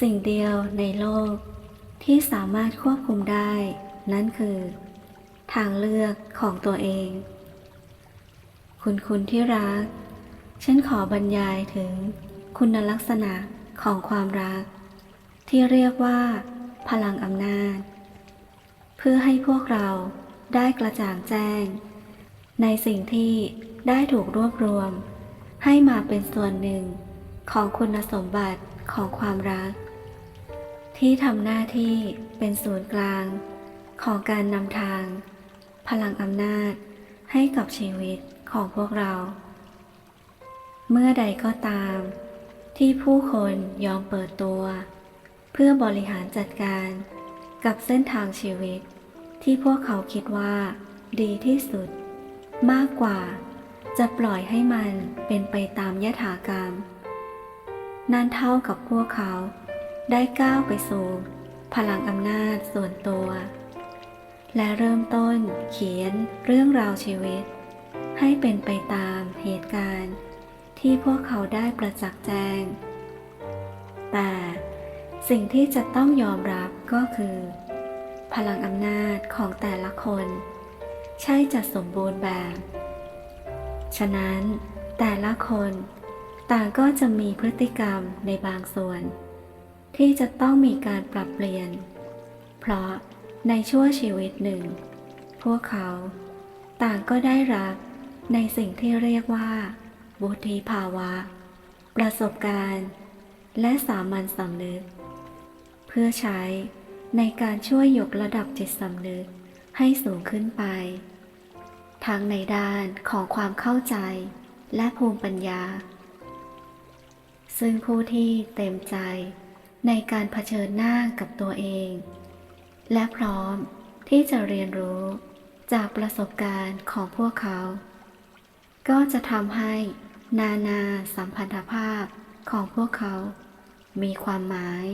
สิ่งเดียวในโลก ที่สามารถควบคุมได้ นั่นคือ ทางเลือกของตัวเอง คุณคุณที่รัก ฉันขอบรรยายถึงคุณลักษณะของความรัก ที่เรียกว่า พลังอำนาจ เพื่อให้พวกเราได้กระจ่างแจ้ง ในสิ่งที่ได้ถูกรวบรวม ให้มาเป็นส่วนหนึ่งของคุณสมบัติของความรัก ที่ทำหน้าที่เป็นศูนย์กลาง ของการนำทาง พลังอำนาจให้กับชีวิตของพวกเรา เมื่อใดก็ตาม ที่ผู้คนยอมเปิดตัว เพื่อบริหารจัดการกับเส้นทางชีวิต ที่พวกเขาคิดว่า ดีที่สุด มากกว่าจะปล่อยให้มันเป็นไปตามยถากรรม นั่นเท่ากับพวกเขา ได้ก้าวไปสู่ พลังอำนาจส่วนตัว และเริ่มต้นเขียนเรื่องราวชีวิต ให้เป็นไปตามเหตุการณ์ ที่พวกเขาได้ประจักษ์แจ้ง แต่สิ่งที่จะต้องยอมรับก็คือ พลังอำนาจของแต่ละคน ใช่จะสมบูรณ์แบบ ฉะนั้นแต่ละคนต่างก็จะมีพฤติกรรมในบางส่วน ที่จะต้องมีการปรับเปลี่ยน เพราะในชั่วชีวิตหนึ่ง พวกเขาต่างก็ได้รับในสิ่งที่เรียกว่าวุฒิภาวะ ประสบการณ์ และสามัญสำนึก เพื่อใช้ในการช่วยยกระดับจิตสำนึกให้สูงขึ้นไป ทั้งในด้านของความเข้าใจและภูมิปัญญา ซึ่งผู้ที่เต็มใจ ในการเผชิญหน้ากับตัวเอง และพร้อมที่จะเรียนรู้จากประสบการณ์ของพวกเขา ก็จะทำให้นานาสัมพันธภาพของพวกเขา มีความหมาย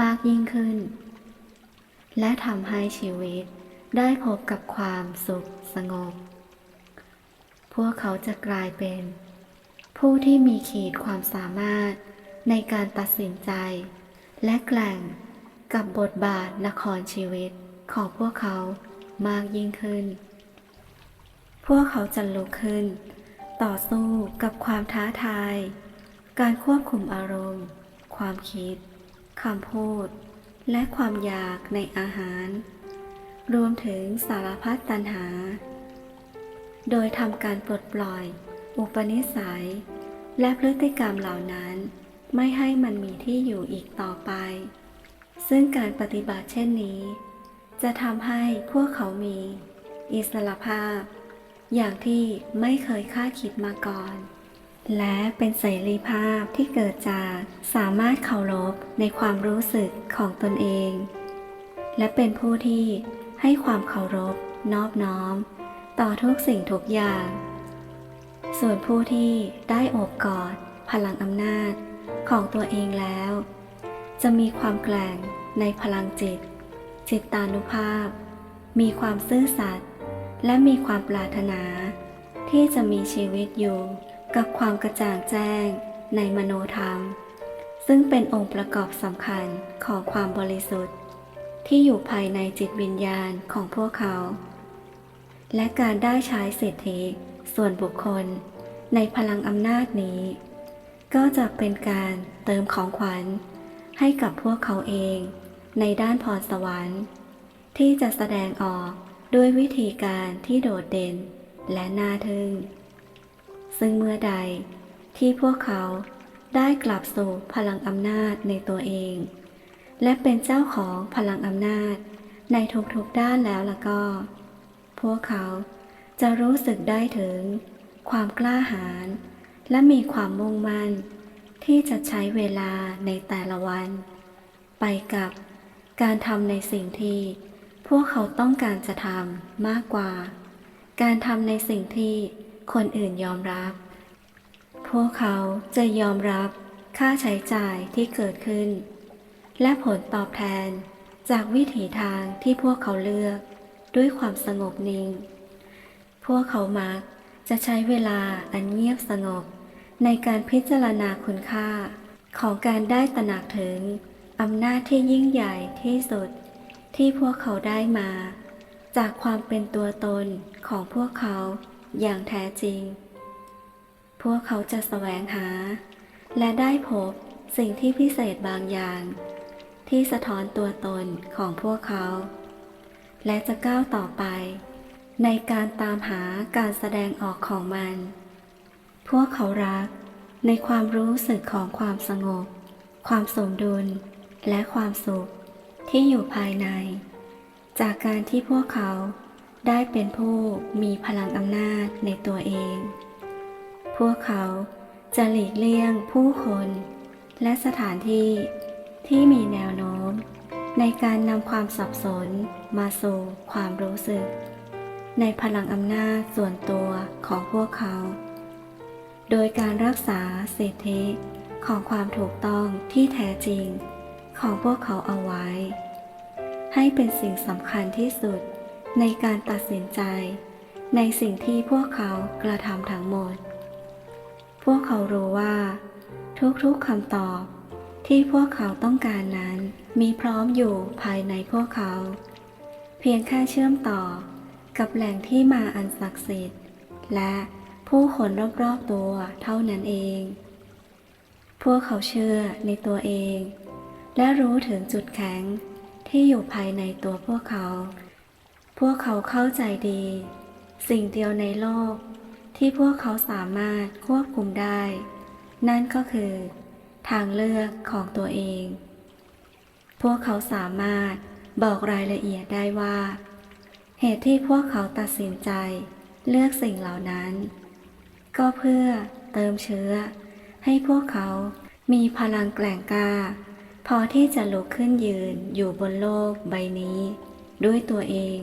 มากยิ่งขึ้น และทำให้ชีวิตได้พบกับความสุขสงบ พวกเขาจะกลายเป็น ผู้ที่มีขีดความสามารถในการตัดสินใจ และแกล่งกับบทบาทละครชีวิตของพวกเขามากยิ่งขึ้น พวกเขาจะลุกขึ้น ต่อสู้กับความท้าทาย การควบคุมอารมณ์ ความคิดคำพูด และความอยากในอาหาร รวมถึงสารพัดตัณหา โดยทำการปลดปล่อย อุปนิสัย และพฤติกรรมเหล่านั้น ไม่ให้มันมีที่อยู่อีกต่อไป ซึ่งการปฏิบัติเช่นนี้ จะทำให้พวกเขามี อิสรภาพ อย่างที่ไม่เคยคาดคิดมาก่อน และเป็นเสรีภาพที่เกิดจากสามารถเคารพในความรู้สึกของตนเอง และเป็นผู้ที่ให้ความเคารพนอบน้อม ต่อทุกสิ่งทุกอย่าง ส่วนผู้ที่ได้อบกอดพลังอำนาจ ของตัวเองแล้ว จะมีความแกร่งในพลังจิต จิตตานุภาพ มีความซื่อสัตย์และมีความปรารถนา ที่จะมีชีวิตอยู่กับความกระจ่างแจ้งในมโนธรรม ซึ่งเป็นองค์ประกอบสำคัญของความบริสุทธิ์ ที่อยู่ภายในจิตวิญญาณของพวกเขา และการได้ใช้สิทธิส่วนบุคคลในพลังอำนาจนี้ ก็จะเป็นการเติมของขวัญให้กับพวกเขาเองในด้านพรสวรรค์ ที่จะแสดงออกด้วยวิธีการที่โดดเด่นและน่าทึ่ง ซึ่งเมื่อใดที่พวกเขาได้กลับสู่พลังอำนาจในตัวเอง และเป็นเจ้าของพลังอำนาจในทุกๆด้านแล้วล่ะก็ พวกเขาจะรู้สึกได้ถึงความกล้าหาญ และมีความมุ่งมั่น ที่จะใช้เวลาในแต่ละวัน ไปกับการทำในสิ่งที่ พวกเขาต้องการจะทำมากกว่า การทำในสิ่งที่คนอื่นยอมรับ พวกเขาจะยอมรับค่าใช้จ่ายที่เกิดขึ้น และผลตอบแทนจากวิถีทางที่พวกเขาเลือกด้วยความสงบนิ่ง พวกเขามักจะใช้เวลาอันเงียบสงบ ในการพิจารณาคุณค่า ของการได้ตระหนักถึงอำนาจที่ยิ่งใหญ่ที่สุด ที่พวกเขาได้มา จากความเป็นตัวตนของพวกเขาอย่างแท้จริง พวกเขาจะแสวงหา และได้พบสิ่งที่พิเศษบางอย่าง ที่สะท้อนตัวตนของพวกเขา และจะก้าวต่อไป ในการตามหาการแสดงออกของมัน พวกเขารักในความรู้สึกของความสงบ ความสมดุล และความสุขที่อยู่ภายใน จากการที่พวกเขาได้เป็นผู้มีพลังอำนาจในตัวเอง พวกเขาจะหลีกเลี่ยงผู้คน และสถานที่ที่มีแนวโน้ม ในการนำความสับสนมาสู่ความรู้สึก ในพลังอำนาจส่วนตัวของพวกเขา โดยการรักษาสิทธิของความถูกต้องที่แท้จริง ของพวกเขาเอาไว้ ให้เป็นสิ่งสำคัญที่สุดในการตัดสินใจ ในสิ่งที่พวกเขากระทำทั้งหมด พวกเขารู้ว่า ทุกๆคำตอบที่พวกเขาต้องการนั้นมีพร้อมอยู่ภายในพวกเขา เพียงแค่เชื่อมต่อกับแหล่งที่มาอันศักดิ์สิทธิ์ และ ผู้คนรอบๆตัวเท่านั้นเอง พวกเขาเชื่อในตัวเอง และรู้ถึงจุดแข็งที่อยู่ภายในตัวพวกเขา พวกเขาเข้าใจดี สิ่งเดียวในโลกที่พวกเขาสามารถควบคุมได้ นั่นก็คือ ทางเลือกของตัวเอง พวกเขาสามารถบอกรายละเอียดได้ว่า เหตุที่พวกเขาตัดสินใจเลือกสิ่งเหล่านั้น ก็เพื่อเติมเชื้อ ให้พวกเขามีพลังแกร่งกล้า พอที่จะลุกขึ้นยืนอยู่บนโลกใบนี้ ด้วยตัวเอง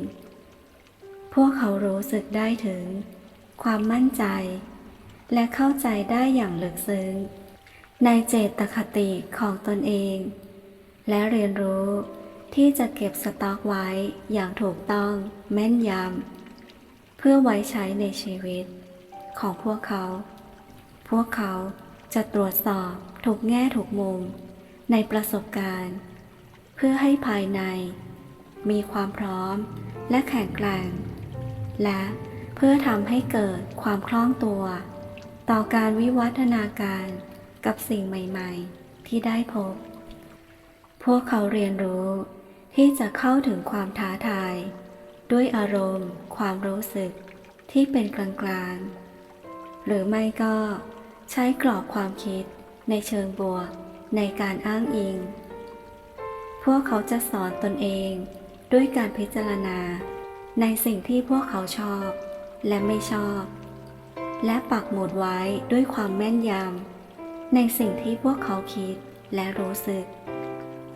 พวกเขารู้สึกได้ถึง ความมั่นใจ และเข้าใจได้อย่างลึกซึ้ง ในเจตคติของตนเอง และเรียนรู้ที่จะเก็บสต็อกไว้อย่างถูกต้องแม่นยำเพื่อไว้ใช้ในชีวิต ของพวกเขา พวกเขาจะตรวจสอบทุกแง่ทุกมุม ในประสบการณ์ เพื่อให้ภายใน มีความพร้อมและแข็งแกร่ง และเพื่อทำให้เกิดความคล่องตัว ต่อการวิวัฒนาการกับสิ่งใหม่ๆ ที่ได้พบ พวกเขาเรียนรู้ที่จะเข้าถึงความท้าทาย ด้วยอารมณ์ ความรู้สึกที่เป็นกลางๆ หรือไม่ก็ใช้กรอบความคิดในเชิงบวกในการอ้างอิง พวกเขาจะสอนตนเองด้วยการพิจารณา ในสิ่งที่พวกเขาชอบและไม่ชอบ และปักหมุดไว้ด้วยความแม่นยำในสิ่งที่พวกเขาคิดและรู้สึก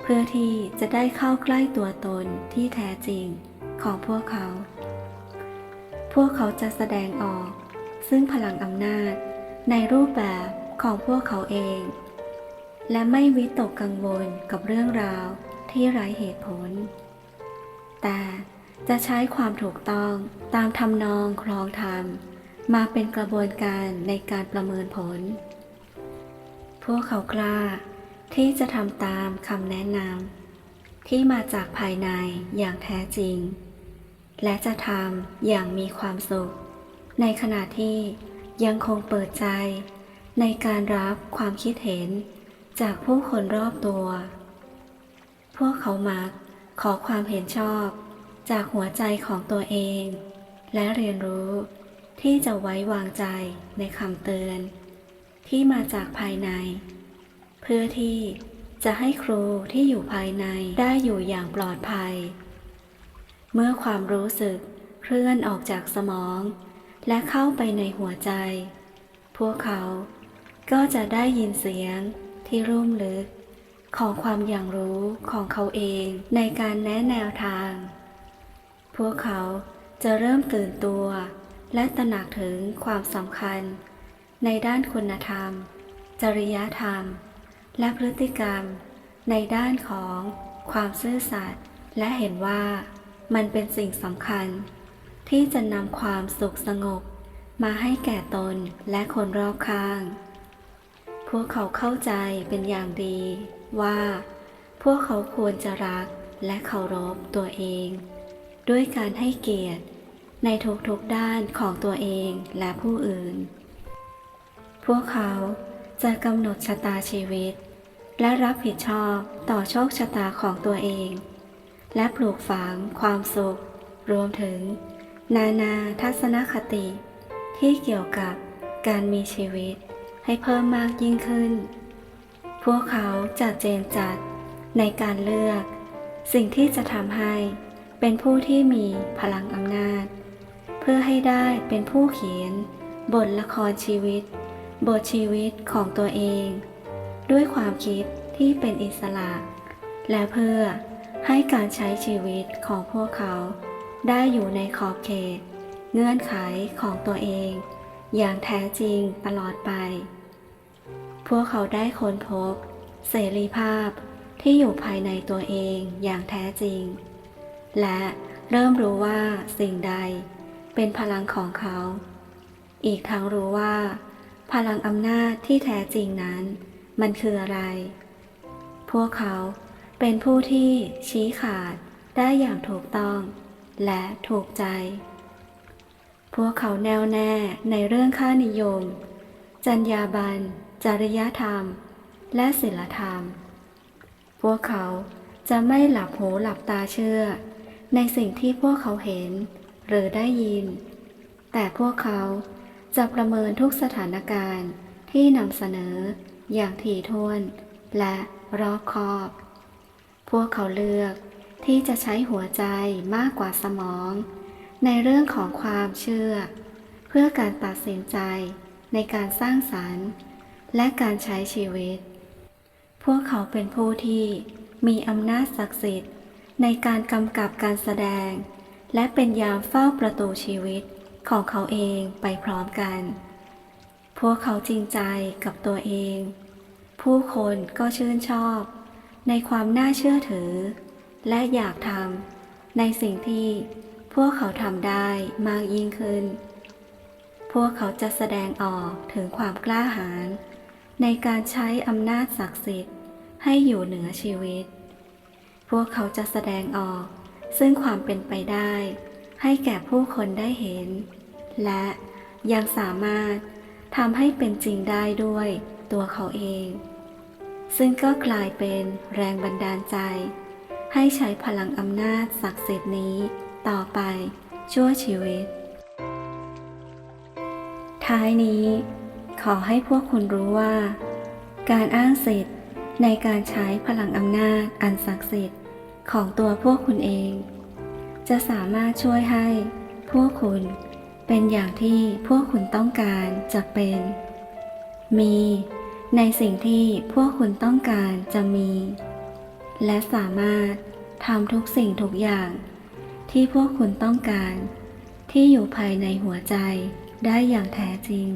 เพื่อที่จะได้เข้าใกล้ตัวตนที่แท้จริงของพวกเขา พวกเขาจะแสดงออก ซึ่งพลังอำนาจ ในรูปแบบของพวกเขาเอง และไม่วิตกกังวลกับเรื่องราวที่ไร้เหตุผล แต่จะใช้ความถูกต้องตามทำนองครองธรรมมาเป็นกระบวนการในการประเมินผล พวกเขากล้าที่จะทำตามคำแนะนำที่มาจากภายในอย่างแท้จริง และจะทำอย่างมีความสุข ในขณะที่ยังคงเปิดใจ ในการรับความคิดเห็นจากผู้คนรอบตัว พวกเขามักขอความเห็นชอบจากหัวใจของตัวเอง และเรียนรู้ที่จะไว้วางใจในคำเตือน ที่มาจากภายใน เพื่อที่จะให้ครูที่อยู่ภายในได้อยู่อย่างปลอดภัย เมื่อความรู้สึกเคลื่อนออกจากสมอง และเข้าไปในหัวใจ พวกเขาก็จะได้ยินเสียงที่รุ่มลึก ของความอย่างรู้ของเขาเองในการแนะแนวทาง พวกเขาจะเริ่มตื่นตัว และตระหนักถึงความสำคัญ ในด้านคุณธรรม จริยธรรม และพฤติกรรม ในด้านของความซื่อสัตย์และเห็นว่ามันเป็นสิ่งสำคัญ ที่จะนำความสุขสงบ มาให้แก่ตนและคนรอบข้าง พวกเขาเข้าใจเป็นอย่างดี ว่า พวกเขาควรจะรักและเคารพตัวเอง ด้วยการให้เกียรติในทุกๆด้านของตัวเองและผู้อื่น พวกเขาจะกำหนดชะตาชีวิต และรับผิดชอบต่อโชคชะตาของตัวเอง และปลูกฝังความสุข รวมถึง นานาทัศนคติ ที่เกี่ยวกับการมีชีวิตให้เพิ่มมากยิ่งขึ้น พวกเขาจะเจนจัดในการเลือก สิ่งที่จะทำให้เป็นผู้ที่มีพลังอำนาจ เพื่อให้ได้เป็นผู้เขียน บทละครชีวิต บทชีวิตของตัวเอง ด้วยความคิดที่เป็นอิสระ และเพื่อให้การใช้ชีวิตของพวกเขา ได้อยู่ในขอบเขต เงื่อนไขของตัวเอง อย่างแท้จริงตลอดไป พวกเขาได้ค้นพบ เสรีภาพที่อยู่ภายในตัวเองอย่างแท้จริง และเริ่มรู้ว่าสิ่งใดเป็นพลังของเขา อีกทั้งรู้ว่า พลังอำนาจที่แท้จริงนั้น มันคืออะไร พวกเขาเป็นผู้ที่ชี้ขาดได้อย่างถูกต้อง และถูกใจ พวกเขาแน่วแน่ในเรื่องค่านิยม จรรยาบรรณจริยธรรม และศีลธรรม พวกเขาจะไม่หลับหูหลับตาเชื่อ ในสิ่งที่พวกเขาเห็นหรือได้ยิน แต่พวกเขาจะประเมินทุกสถานการณ์ที่นำเสนออย่างถี่ถ้วน และรอบคอบ พวกเขาเลือก ที่จะใช้หัวใจมากกว่าสมอง ในเรื่องของความเชื่อ เพื่อการตัดสินใจในการสร้างสรรค์ และการใช้ชีวิต พวกเขาเป็นผู้ที่มีอำนาจศักดิ์สิทธิ์ ในการกำกับการแสดง และเป็นยามเฝ้าประตูชีวิตของเขาเองไปพร้อมกัน พวกเขาจริงใจกับตัวเอง ผู้คนก็ชื่นชอบ ในความน่าเชื่อถือ และอยากทำในสิ่งที่พวกเขาทำได้มากยิ่งขึ้น พวกเขาจะแสดงออกถึงความกล้าหาญในการใช้อำนาจศักดิ์สิทธิ์ให้อยู่เหนือชีวิต พวกเขาจะแสดงออกซึ่งความเป็นไปได้ ให้แก่ผู้คนได้เห็น และยังสามารถทำให้เป็นจริงได้ด้วยตัวเขาเอง ซึ่งก็กลายเป็นแรงบันดาลใจ ให้ใช้พลังอำนาจศักดิ์สิทธิ์นี้ ต่อไปชั่วชีวิต ท้ายนี้ ขอให้พวกคุณรู้ว่า การอ้างสิทธิ์ในการใช้พลังอำนาจอันศักดิ์สิทธิ์ของตัวพวกคุณเอง จะสามารถช่วยให้พวกคุณเป็นอย่างที่พวกคุณต้องการจะเป็น มี ในสิ่งที่พวกคุณต้องการจะมี และสามารถทำทุกสิ่งทุกอย่าง ที่พวกคุณต้องการ ที่อยู่ภายในหัวใจได้อย่างแท้จริง